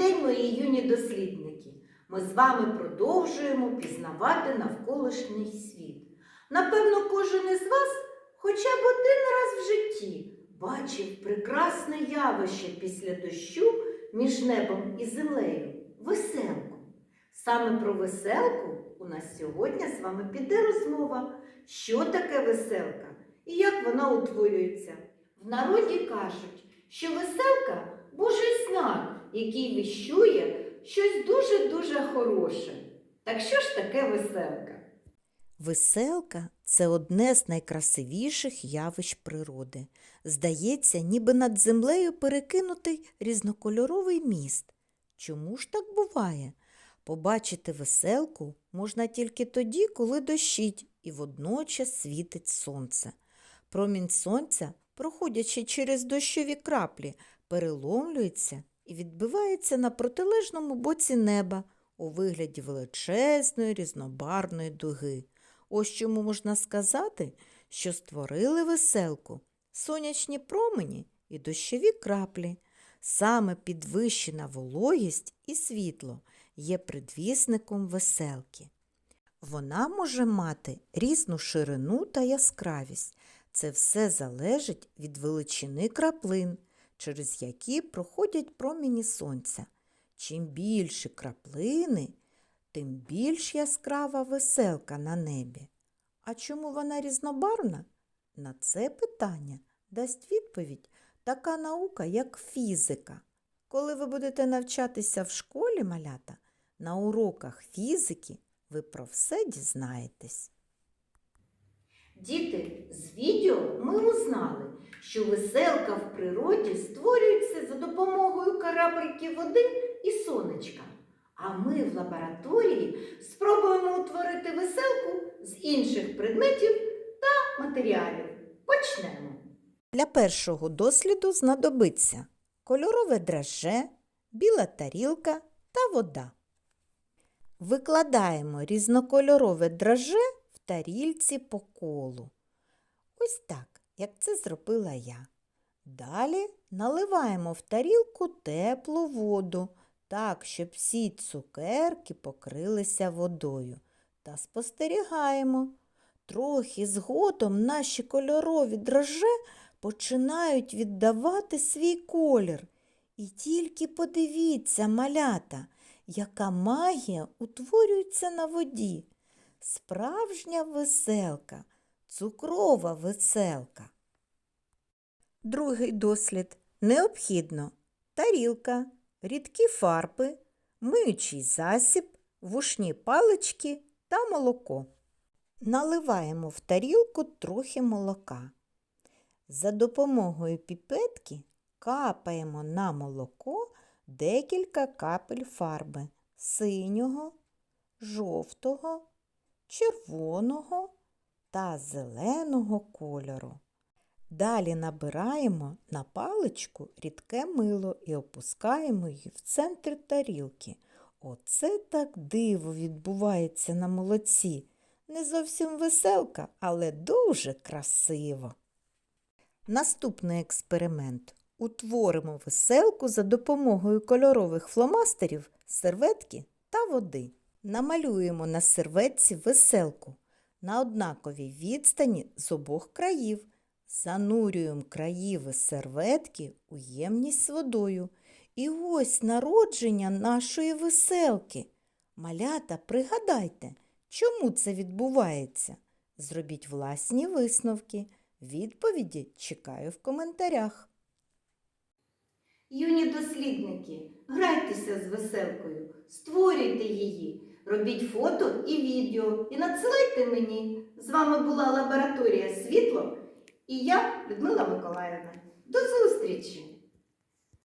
день, мої юні дослідники! Ми з вами продовжуємо пізнавати навколишній світ. Напевно, кожен із вас хоча б один раз в житті бачив прекрасне явище після дощу між небом і землею веселку. Саме про веселку у нас сьогодні з вами піде розмова, що таке веселка і як вона утворюється. В народі кажуть, що веселка Божий знак, який віщує щось дуже-дуже хороше. Так що ж таке веселка? Веселка це одне з найкрасивіших явищ природи. Здається, ніби над землею перекинутий різнокольоровий міст. Чому ж так буває? Побачити веселку можна тільки тоді, коли дощить і водночас світить сонце. Промінь сонця, проходячи через дощові краплі, переломлюється і відбивається на протилежному боці неба у вигляді величезної різнобарної дуги. Ось чому можна сказати, що створили веселку, сонячні промені і дощові краплі. Саме підвищена вологість і світло є предвісником веселки. Вона може мати різну ширину та яскравість. Це все залежить від величини краплин, через які проходять промені сонця. Чим більше краплини, тим більш яскрава веселка на небі. А чому вона різнобарвна? На це питання дасть відповідь така наука, як фізика. Коли ви будете навчатися в школі малята, на уроках фізики ви про все дізнаєтесь. Діти, з відео ми узнали, що веселка в природі створюється за допомогою карабельків води і сонечка. А ми в лабораторії спробуємо утворити веселку з інших предметів та матеріалів. Почнемо. Для першого досліду знадобиться кольорове драже, біла тарілка та вода. Викладаємо різнокольорове драже в тарільці по колу. Ось так, як це зробила я. Далі наливаємо в тарілку теплу воду, так, щоб всі цукерки покрилися водою. Та спостерігаємо. Трохи згодом наші кольорові драже починають віддавати свій колір. І тільки подивіться, малята, яка магія утворюється на воді. Справжня веселка, цукрова веселка. Другий дослід. Необхідно тарілка, рідкі фарби, миючий засіб, вушні палички та молоко. Наливаємо в тарілку трохи молока. За допомогою піпетки капаємо на молоко декілька капель фарби синього, жовтого, червоного та зеленого кольору. Далі набираємо на паличку рідке мило і опускаємо її в центр тарілки. Оце так диво відбувається на молоці. Не зовсім веселка, але дуже красиво. Наступний експеримент. Утворимо веселку за допомогою кольорових фломастерів, серветки та води. Намалюємо на серветці веселку на однаковій відстані з обох країв. Занурюємо країви серветки у ємність з водою. І ось народження нашої веселки. Малята, пригадайте, чому це відбувається? Зробіть власні висновки. Відповіді чекаю в коментарях. Юні дослідники, грайтеся з веселкою, створюйте її, робіть фото і відео і надсилайте мені. З вами була лабораторія Світло і я, Людмила Миколаївна. До зустрічі!